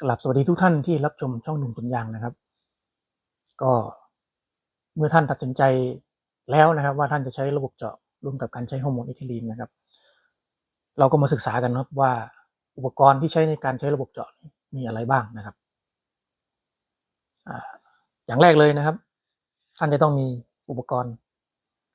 กลับสวัสดีทุกท่านที่รับชมช่องหนุ่มสวนยางนะครับ ก็เมื่อท่านตัดสินใจแล้วนะครับ ว่าท่านจะใช้ระบบเจาะร่วมกับการใช้ฮอร์โมนอิทิลีนนะครับ เราก็มาศึกษากันนะครับว่าอุปกรณ์ที่ใช้ในการใช้ระบบเจาะมีอะไรบ้างนะครับอย่างแรกเลยนะครับ ท่านจะต้องมีอุปกรณ์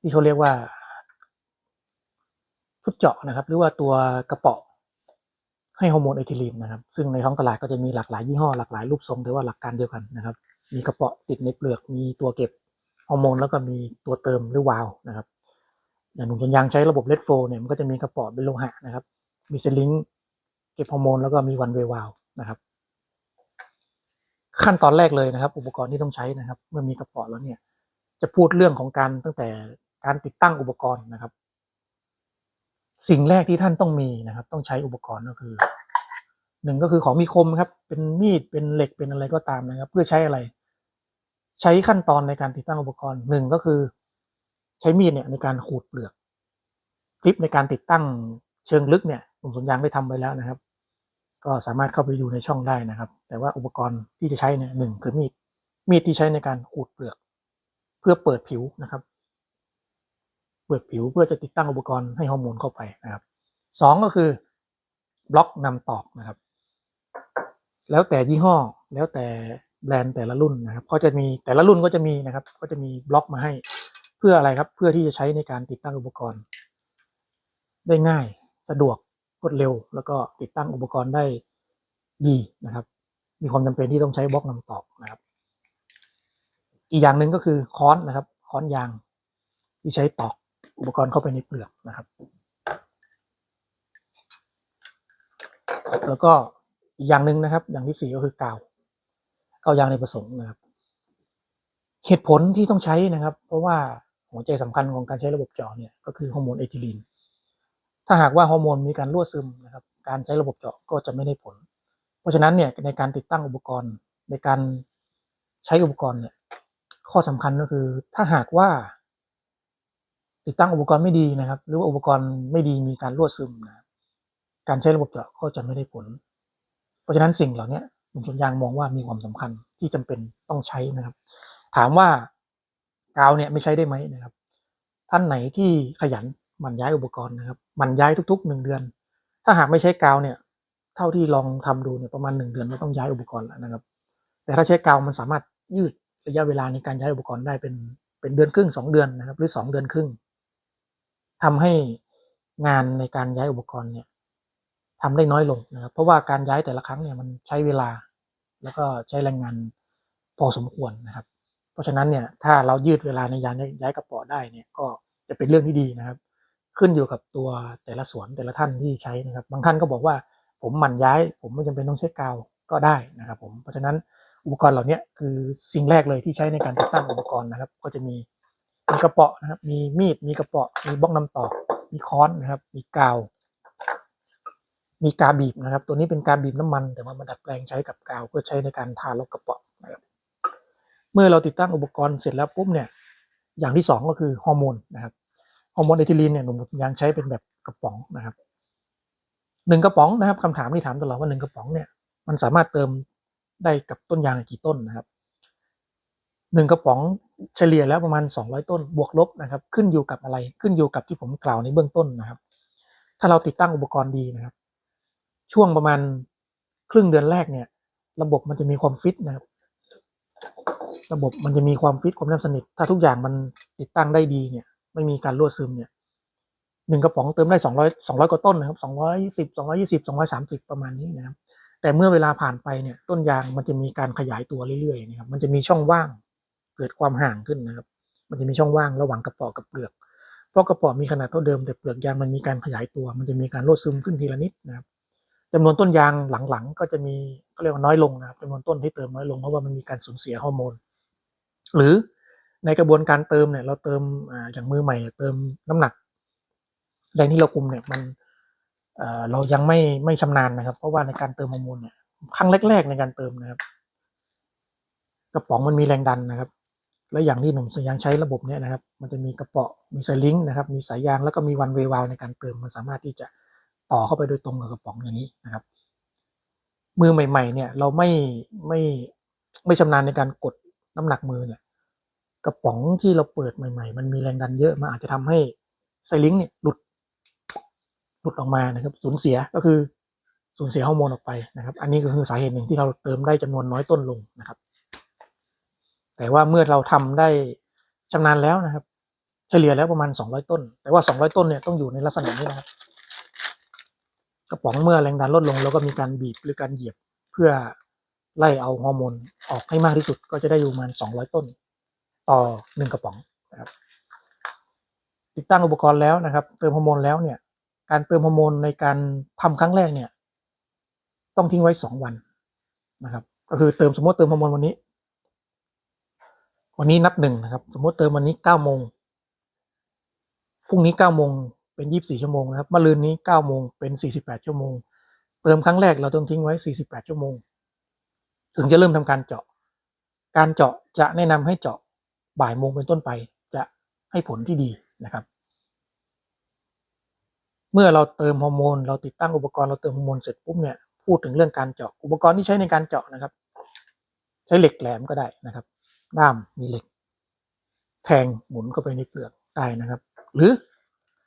ที่เขาเรียกว่าชุดเจาะนะครับ หรือว่าตัวกระป๋อ ให้ฮอร์โมนเอทิลีนนะครับ ซึ่งในท้องตลาดก็จะมีหลากหลายยี่ห้อหลากหลายรูปทรงแต่ว่าหลักการเดียวกันนะครับ มีกระเป๋อติดในเปลือก มีตัวเก็บฮอร์โมนแล้วก็มีตัวเติมหรือวาล์วนะครับอย่างหนุ่มสวนยางใช้ระบบเลดโฟเนี่ยมันก็จะมีกระเป๋อเป็นโลหะนะครับ มีเซลิงเก็บฮอร์โมนแล้วก็มีวันเววาลนะครับ ขั้นตอนแรกเลยนะครับ อุปกรณ์ที่ต้องใช้นะครับ เมื่อมีกระเป๋อแล้วเนี่ยจะพูดเรื่องของการตั้งแต่การติดตั้งอุปกรณ์นะครับ สิ่งแรกที่ท่านต้องมีนะครับ ต้องใช้อุปกรณ์ก็คือหนึ่งก็คือของมีคมครับ เป็นมีดเป็นเหล็กเป็นอะไรก็ตามนะครับ เพื่อใช้อะไร ใช้ขั้นตอนในการติดตั้งอุปกรณ์หนึ่งก็คือ ใช้มีดเนี่ยในการขูดเปลือก คลิปในการติดตั้งเชิงลึกเนี่ยผมสวนยางได้ทำไว้แล้วนะครับ ก็สามารถเข้าไปดูในช่องได้นะครับ แต่ว่าอุปกรณ์ที่จะใช้เนี่ยหนึ่งคือมีดมีดที่ใช้ในการขูดเปลือก เพื่อเปิดผิวนะครับ เปิดผิวเพื่อจะติดตั้งอุปกรณ์ให้ฮอร์โมนเข้าไปนะครับสองก็คือบล็อกนำตอกนะครับ แล้วแต่ยี่ห้อแล้วแต่แบรนด์แต่ละรุ่นนะครับ ก็จะมีแต่ละรุ่นก็จะมีนะครับ ก็จะมีบล็อกมาให้เพื่ออะไรครับ เพื่อที่จะใช้ในการติดตั้งอุปกรณ์ ได้ง่ายสะดวกรวดเร็ว แล้วก็ติดตั้งอุปกรณ์ได้ดีนะครับ มีความจำเป็นที่ต้องใช้บล็อกนำตอกนะครับ อีกอย่างหนึ่งก็คือค้อนนะครับ ค้อนยางที่ใช้ตอก อุปกรณ์เข้าไปในเปลือกนะครับ แล้วก็อีกอย่างหนึ่งนะครับ อย่างที่สี่ก็คือกาวกาวยางในประสงค์นะครับ เหตุผลที่ต้องใช้นะครับ เพราะว่าหัวใจสำคัญของการใช้ระบบเจาะเนี่ยก็คือฮอร์โมนเอทิลีนถ้าหากว่าฮอร์โมนมีการรั่วซึมนะครับ การใช้ระบบเจาะก็จะไม่ได้ผล เพราะฉะนั้นเนี่ยในการติดตั้งอุปกรณ์ในการใช้อุปกรณ์เนี่ยข้อสำคัญก็คือ ถ้าหากว่า ติดตั้งอุปกรณ์ไม่ดีนะครับ หรือว่าอุปกรณ์ไม่ดีมีการรั่วซึมนะการใช้ระบบเจาะก็จะไม่ได้ผล เพราะฉะนั้นสิ่งเหล่านี้ลุงชนยางมองว่ามีความสำคัญที่จำเป็นต้องใช้นะครับ ถามว่ากาวเนี่ยไม่ใช้ได้ไหมนะครับ ท่านไหนที่ขยันหมันย้ายอุปกรณ์นะครับหมันย้ายทุกๆหนึ่งเดือน ถ้าหากไม่ใช้กาวเนี่ยเท่าที่ลองทำดูเนี่ยประมาณหนึ่งเดือนก็ต้องย้ายอุปกรณ์แล้วนะครับ แต่ถ้าใช้กาวมันสามารถยืดระยะเวลาในการย้ายอุปกรณ์ได้เป็นเป็นเดือนครึ่งสองเดือนนะครับ หรือสองเดือนครึ่ง ทำให้งานในการย้ายอุปกรณ์เนี่ยทำได้น้อยลงนะครับ เพราะว่าการย้ายแต่ละครั้งเนี่ยมันใช้เวลา แล้วก็ใช้แรงงานพอสมควรนะครับ เพราะฉะนั้นเนี่ยถ้าเรายืดเวลาในการย้ายกระป๋อได้เนี่ยก็จะเป็นเรื่องที่ดีนะครับ ขึ้นอยู่กับตัวแต่ละสวนแต่ละท่านที่ใช้นะครับ บางท่านก็บอกว่าผมหมั่นย้าย ผมไม่จำเป็นต้องใช้กาวก็ได้นะครับผมเพราะฉะนั้นอุปกรณ์เหล่านี้คือสิ่งแรกเลยที่ใช้ในการติดตั้งอุปกรณ์นะครับ ก็จะมี มีกระเป๋อนะครับ มีมีด มีกระเป๋อมีบล็อกน้ำตอก มีค้อนนะครับ มีกาว มีกาบีบนะครับ ตัวนี้เป็นกาบีบน้ำมัน แต่ว่ามาดัดแปลงใช้กับกาวเพื่อใช้ในการทาล็อกกระเป๋อนะครับ เมื่อเราติดตั้งอุปกรณ์เสร็จแล้วปุ๊บเนี่ย อย่างที่สองก็คือฮอร์โมนนะครับ ฮอร์โมนเอทิลีนเนี่ยหนุ่มยังใช้เป็นแบบกระป๋องนะครับหนึ่งกระป๋องนะครับคำถามที่ถามตลอดว่าหนึ่งกระป๋องเนี่ยมันสามารถเติมได้กับต้นยางกี่ต้นนะครับ หนึ่งกระป๋องเฉลี่ยแล้วประมาณสองร้อยต้นบวกลบนะครับ ขึ้นอยู่กับอะไรขึ้นอยู่กับที่ผมกล่าวในเบื้องต้นนะครับ ถ้าเราติดตั้งอุปกรณ์ดีนะครับ ช่วงประมาณครึ่งเดือนแรกเนี่ย ระบบมันจะมีความฟิตนะครับ ระบบมันจะมีความฟิตความแนบสนิท ถ้าทุกอย่างมันติดตั้งได้ดีเนี่ย ไม่มีการรั่วซึมเนี่ยหนึ่งกระป๋องเติมได้สองร้อยสองร้อยกว่าต้นนะครับสองร้อยสิบสองร้อยี่สิบสองร้อยสามสิบประมาณนี้นะครับ แต่เมื่อเวลาผ่านไปเนี่ย ต้นยางมันจะมีการขยายตัวเรื่อยๆนะครับ มันจะมีช่องว่าง เกิดความห่างขึ้นนะครับ มันจะมีช่องว่างระหว่างกระป๋อกับเปลือก เพราะกระป๋อมีขนาดเท่าเดิมแต่เปลือกยางมันมีการขยายตัว มันจะมีการรั่วซึมขึ้นทีละนิดนะครับจำนวนต้นยางหลังๆ ก็จะมีก็เรียกว่าน้อยลงนะครับจำนวนต้นที่เติมน้อยลงเพราะว่ามันมีการสูญเสียฮอร์โมน หรือในกระบวนการเติมเนี่ยเราเติมอย่างมือใหม่เติมน้ำหนักแรงที่เราคุมเนี่ยมันเรายังไม่ไม่ชำนาญนะครับ เพราะว่าในการเติมฮอร์โมนเนี่ยครั้งแรก ๆ ในการเติมนะครับ กระป๋องมันมีแรงดันนะครับ และอย่างที่หนุ่มสยางใช้ระบบเนี้ยนะครับ มันจะมีกระเป๋อมีสายลิงก์นะครับ มีสายยางแล้วก็มีวันเววาลในการเติมมันสามารถที่จะต่อเข้าไปโดยตรงกับกระป๋องอย่างนี้นะครับ มือใหม่ ๆ เนี่ยเราไม่ไม่ไม่ชำนาญในการกดน้ำหนักมือเนี่ย กระป๋องที่เราเปิดใหม่ ๆ มันมีแรงดันเยอะมันอาจจะทำให้ไซลิงค์เนี่ยหลุดหลุดออกมานะครับ สูญเสียก็คือสูญเสียฮอร์โมนออกไปนะครับ อันนี้ก็คือสาเหตุหนึ่งที่เราเติมได้จำนวนน้อยต้นลงนะครับ แต่ว่าเมื่อเราทำได้ชำนาญแล้วนะครับ เฉลี่ยแล้วประมาณ 200 ต้น แต่ว่า 200 ต้นเนี่ยต้องอยู่ในลักษณะนี้นะครับกระป๋องเมื่อแรงดันลดลงเราก็มีการบีบหรือการเหยียบเพื่อไล่เอาฮอร์โมนออกให้มากที่สุดก็จะได้อยู่ประมาณ 200 ต้น ต่อหนึ่งกระป๋องนะครับติดตั้งอุปกรณ์แล้วนะครับ เติมฮอร์โมนแล้วเนี่ย การเติมฮอร์โมนในการทำครั้งแรกเนี่ย ต้องทิ้งไว้สองวันนะครับ ก็คือเติมสมมติเติมฮอร์โมนวันนี้ วันนี้นับหนึ่งนะครับ สมมติเติมวันนี้เก้าโมงพรุ่งนี้เก้าโมงเป็นยี่บสี่ชั่วโมงนะครับมะรืนนี้เก้าโมงเป็นสี่สิบแปดชั่วโมง เติมครั้งแรกเราต้องทิ้งไว้สี่สิบแปดชั่วโมง ถึงจะเริ่มทำการเจาะ การเจาะจะแนะนำให้เจาะบ่ายโมงเป็นต้นไป จะให้ผลที่ดีนะครับ เมื่อเราเติมฮอร์โมน เราติดตั้งอุปกรณ์เราเติมฮอร์โมนเสร็จปุ๊บเนี่ยพูดถึงเรื่องการเจาะอุปกรณ์ที่ใช้ในการเจาะนะครับ ใช้เหล็กแหลมก็ได้นะครับ ด้ามมีเหล็ก แทงหมุนเข้าไปในเปลือกได้นะครับ หรือ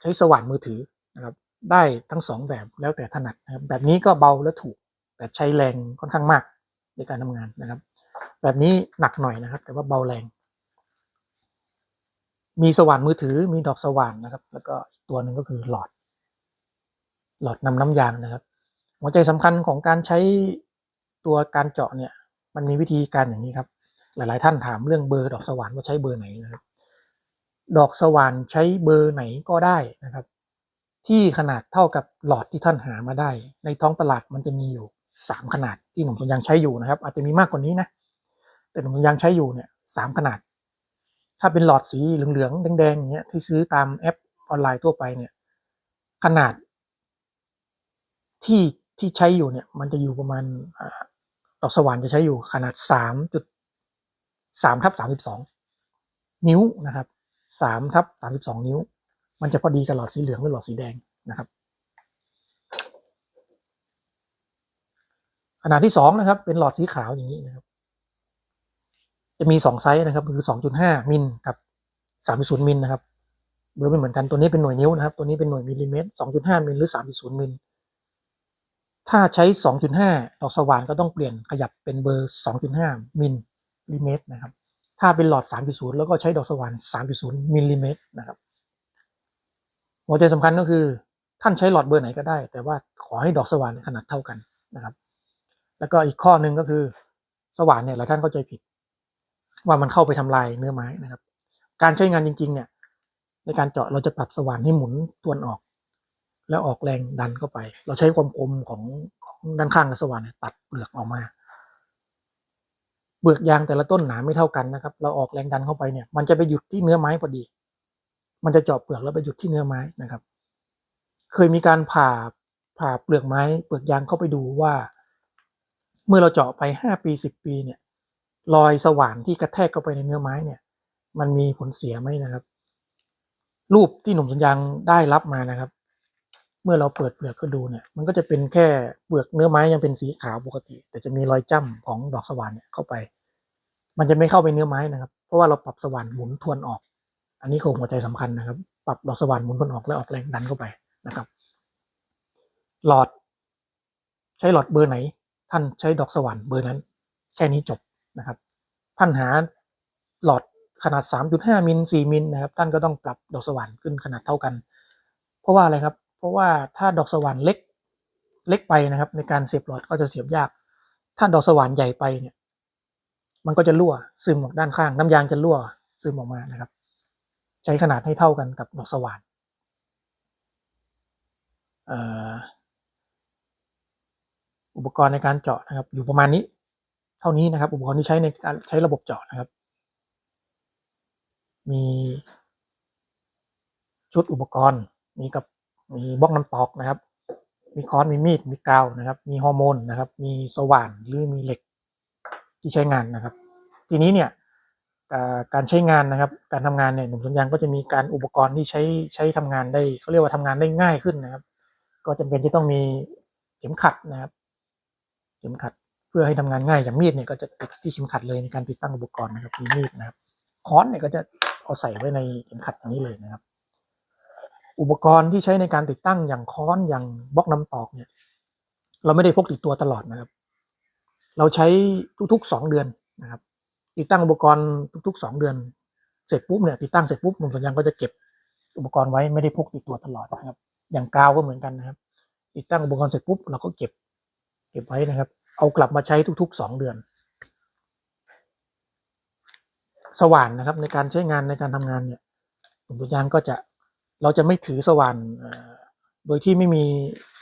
ใช้สว่านมือถือนะครับ ได้ทั้งสองแบบแล้วแต่ถนัดนะครับ แบบนี้ก็เบาและถูก แต่ใช้แรงค่อนข้างมากในการทำงานนะครับ แบบนี้หนักหน่อยนะครับ แต่ว่าเบาแรง มีสว่านมือถือมีดอกสว่านนะครับ แล้วก็อีกตัวหนึ่งก็คือหลอด หลอดนำน้ำยางนะครับ หัวใจสำคัญของการใช้ตัวการเจาะเนี่ย มันมีวิธีการอย่างนี้ครับ หลาย ๆ ท่านถามเรื่องเบอร์ดอกสว่านว่าใช้เบอร์ไหนนะครับ ดอกสว่านใช้เบอร์ไหนก็ได้นะครับ ที่ขนาดเท่ากับหลอดที่ท่านหามาได้ ในท้องตลาดมันจะมีอยู่สามขนาดที่หนุ่มสวนยางใช้อยู่นะครับ อาจจะมีมากกว่านี้นะ แต่หนุ่มสวนยางใช้อยู่เนี่ยสามขนาด ถ้าเป็นหลอดสีเหลือง ๆ แดง ๆ อย่างเงี้ยที่ซื้อตามแอปออนไลน์ทั่วไปเนี่ย ขนาดที่ที่ใช้อยู่เนี่ยมันจะอยู่ประมาณดอกสว่านจะใช้อยู่ขนาดสามจุด สามทับสามสิบสองนิ้วนะครับสามทับสามสิบสองนิ้ว มันจะพอดีกับหลอดสีเหลืองหรือหลอดสีแดงนะครับ ขนาดที่สองนะครับ เป็นหลอดสีขาวอย่างนี้นะครับ จะมีสองไซส์นะครับ คือสองจุดห้ามิลกับสามศูนย์มิลนะครับเบอร์ไม่เหมือนกันตัวนี้เป็นหน่วยนิ้วนะครับ ตัวนี้เป็นหน่วยมิลลิเมตรสองจุดห้ามิลหรือสามศูนย์มิลถ้าใช้ 2.5 ดอกสว่านก็ต้องเปลี่ยนขยับเป็นเบอร์ 2.5 มิล ลิเมตรนะครับ ถ้าเป็นหลอด 3.0 แล้วก็ใช้ดอกสว่าน 3.0มิลลิเมตรนะครับ หัวใจสำคัญก็คือท่านใช้หลอดเบอร์ไหนก็ได้ แต่ว่าขอให้ดอกสว่านขนาดเท่ากันนะครับ แล้วก็อีกข้อหนึ่งก็คือสว่านเนี่ยหลายท่านเข้าใจผิด ว่ามันเข้าไปทำลายเนื้อไม้นะครับ การใช้งานจริง ๆ เนี่ย ในการเจาะเราจะปรับสว่านให้หมุนตวนออก แล้วออกแรงดันเข้าไป เราใช้ความคมของของด้านข้างกระสว่านเนี่ยตัดเปลือกออกมา เปลือกยางแต่ละต้นหนาไม่เท่ากันนะครับ เราออกแรงดันเข้าไปเนี่ย มันจะไปหยุดที่เนื้อไม้พอดี มันจะเจาะเปลือกแล้วไปหยุดที่เนื้อไม้นะครับ เคยมีการผ่าผ่าเปลือกไม้ เปลือกยางเข้าไปดูว่า เมื่อเราเจาะไปห้าปีสิบปีเนี่ย รอยสว่านที่กระแทกเข้าไปในเนื้อไม้เนี่ย มันมีผลเสียไหมนะครับ รูปที่หนุ่มสัญญางได้รับมานะครับ เมื่อเราเปิดเปลือกก็ดูเนี่ย มันก็จะเป็นแค่เปลือกเนื้อไม้ยังเป็นสีขาวปกติ แต่จะมีรอยจ้ำของดอกสว่านเนี่ยเข้าไป มันจะไม่เข้าไปเนื้อไม้นะครับ เพราะว่าเราปรับสว่านหมุนทวนออก อันนี้คือหัวใจสำคัญนะครับ ปรับดอกสว่านหมุนทวนออกแล้วออกแรงดันเข้าไปนะครับ หลอด ใช้หลอดเบอร์ไหน ท่านใช้ดอกสว่านเบอร์นั้น แค่นี้จบนะครับ ท่านหาหลอดขนาด 3.5 มิล 4 มิลนะครับ ท่านก็ต้องปรับดอกสว่านขึ้นขนาดเท่ากัน เพราะว่าอะไรครับ ราะว่าถ้าดอกสว่านเล็กเล็กไปนะครับ ในการเสียบหลอดก็จะเสียบยาก ถ้าดอกสว่านใหญ่ไปเนี่ย มันก็จะรั่วซึมออกด้านข้าง น้ำยางจะรั่วซึมออกมานะครับ ใช้ขนาดให้เท่ากันกับดอกสว่านอุปกรณ์ในการเจาะนะครับ อยู่ประมาณนี้ เท่านี้นะครับ อุปกรณ์ที่ใช้ในการใช้ระบบเจาะนะครับ มีชุดอุปกรณ์มีกับ มีบล็อกน้ำตอกนะครับ มีค้อนมีมีดมีกาวนะครับ มีฮอร์โมนนะครับ มีสว่านหรือมีเหล็กที่ใช้งานนะครับ ทีนี้เนี่ยการใช้งานนะครับ การทำงานเนี่ยหนุ่มสวนยางก็จะมีการอุปกรณ์ที่ใช้ใช้ทำงานได้เขาเรียกว่าทำงานได้ง่ายขึ้นนะครับ ก็จำเป็นที่ต้องมีเข็มขัดนะครับ เข็มขัดเพื่อให้ทำงานง่ายอย่างมีดเนี่ยก็จะติดที่เข็มขัดเลยในการติดตั้งอุปกรณ์นะครับมีมีดนะครับค้อนเนี่ยก็จะเอาใส่ไว้ในเข็มขัดอย่างนี้เลยนะครับ อุปกรณ์ที่ใช้ในการติดตั้งอย่างค้อนอย่างบล็อกน้ำตอกเนี่ย เราไม่ได้พกติดตัวตลอดนะครับ เราใช้ทุกๆสองเดือนนะครับ ติดตั้งอุปกรณ์ทุกๆสองเดือน เสร็จปุ๊บเนี่ยติดตั้งเสร็จปุ๊บหนุ่มสัญญาก็จะเก็บอุปกรณ์ไว้ไม่ได้พกติดตัวตลอดนะครับ อย่างกาวก็เหมือนกันนะครับ ติดตั้งอุปกรณ์เสร็จปุ๊บเราก็เก็บ เก็บไว้นะครับ เอากลับมาใช้ทุกๆสองเดือน สว่านนะครับ ในการใช้งานในการทำงานเนี่ยหนุ่มสัญญาณก็จะ เราจะไม่ถือสว่านโดยที่ไม่มี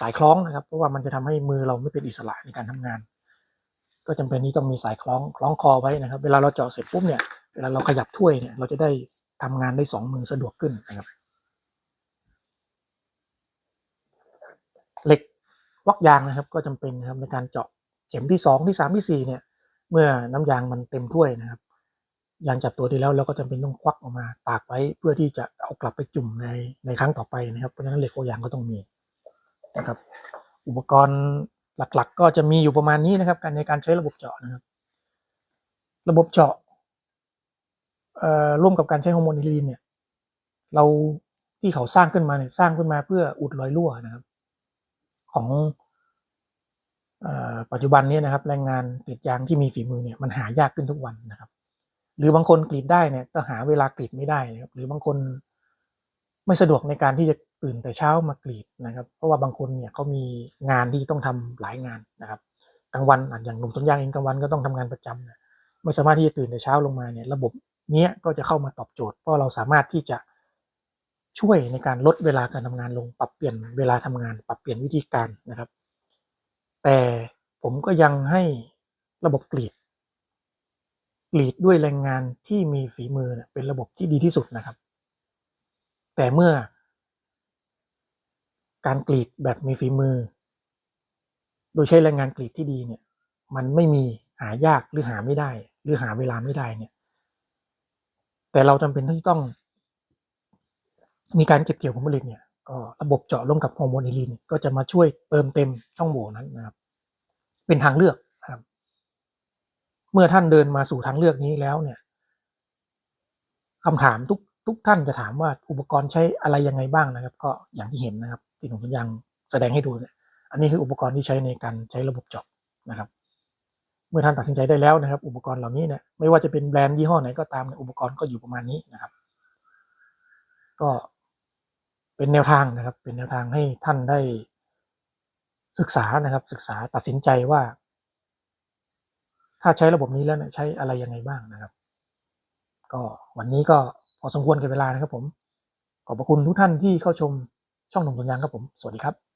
สายคล้องนะครับ เพราะว่ามันจะทำให้มือเราไม่เป็นอิสระในการทำงาน ก็จำเป็นที่ต้องมีสายคล้องคล้องคอไว้นะครับ เวลาเราเจาะเสร็จปุ๊บเนี่ยเวลาเราขยับถ้วยเนี่ยเราจะได้ทำงานได้สองมือสะดวกขึ้นนะครับเหล็กวักยางนะครับก็จำเป็นนะครับในการเจาะเข็มที่สองที่สามที่สี่เนี่ย เมื่อน้ำยางมันเต็มถ้วยนะครับ ยางจับตัวไดีแล้วเราก็จำเป็นต้องควักออกมาตากไว้เพื่อที่จะเอากลับไปจุ่มในในครั้งต่อไปนะครับเพราะฉะนั้นเหล็กวักยางก็ต้องมีนะครับ อุปกรณ์หลักๆ ก็จะมีอยู่ประมาณนี้นะครับ การในการใช้ระบบเจาะนะครับ ระบบเจาะเอ่อร่วมกับการใช้ฮอร์โมนอิลีนเนี่ย เราที่เขาสร้างขึ้นมาเนี่ยสร้างขึ้นมาเพื่ออุดรอยรั่วนะครับ ของอปัจจุบันนี้นะครับ แรงงานกรีดยางที่มีฝีมือเนี่ยมันหายากขึ้นทุกวันนะครับ หรือบางคนกรีดได้เนี่ยก็หาเวลากรีดไม่ได้นะครับหรือบางคนไม่สะดวกในการที่จะตื่นแต่เช้ามากรีดนะครับ เพราะว่าบางคนเนี่ยเขามีงานที่ต้องทำหลายงานนะครับกลางวันอย่างหนุ่มสวนยางเองกลางวันก็ต้องทำงานประจำนี่ยไม่สามารถที่จะตื่นแต่เช้าลงมาเนี่ยระบบเนี้ยก็จะเข้ามาตอบโจทย์ เพราะเราสามารถที่จะช่วยในการลดเวลาการทำงานลง ปรับเปลี่ยนเวลาทำงาน ปรับเปลี่ยนวิธีการนะครับ แต่ผมก็ยังให้ระบบกรีด กรีดด้วยแรงงานที่มีฝีมือเป็นระบบที่ดีที่สุดนะครับ แต่เมื่อ การกรีดแบบมีฝีมือ โดยใช้แรงงานกรีดที่ดีเนี่ย มันไม่มีหายากหรือหาไม่ได้ หรือหาเวลาไม่ได้เนี่ย แต่เราจำเป็นที่ต้อง มีการเก็บเกี่ยวผลผลิตเนี่ยก็ระบบเจาะร่วมกับฮอร์โมนอิลีนก็จะมาช่วยเติมเต็มช่องโหว่นั้นนะครับ เป็นทางเลือก เมื่อท่านเดินมาสู่ทางเลือกนี้แล้วเนี่ยคำถามทุกทุกท่านจะถามว่าอุปกรณ์ใช้อะไรยังไงบ้างนะครับ ก็อย่างที่เห็นนะครับที่หนุ่มสัญญางแสดงให้ดูเนี่ยอันนี้คืออุปกรณ์ที่ใช้ในการใช้ระบบจาะนะครับ เมื่อท่านตัดสินใจได้แล้วนะครับ อุปกรณ์เหล่านี้เนี่ยไม่ว่าจะเป็นแบรนด์ยี่ห้อไหนก็ตามอุปกรณ์ก็อยู่ประมาณนี้นะครับ ก็เป็นแนวทางนะครับ เป็นแนวทางให้ท่านได้ศึกษานะครับ ศึกษาตัดสินใจว่า ถ้าใช้ระบบนี้แล้วเนี่ยใช้อะไรยังไงบ้างนะครับ ก็วันนี้ก็พอสมควรกับเวลานะครับผม ขอบพระคุณทุกท่านที่เข้าชมช่องหนุ่มตุนยางครับผม สวัสดีครับ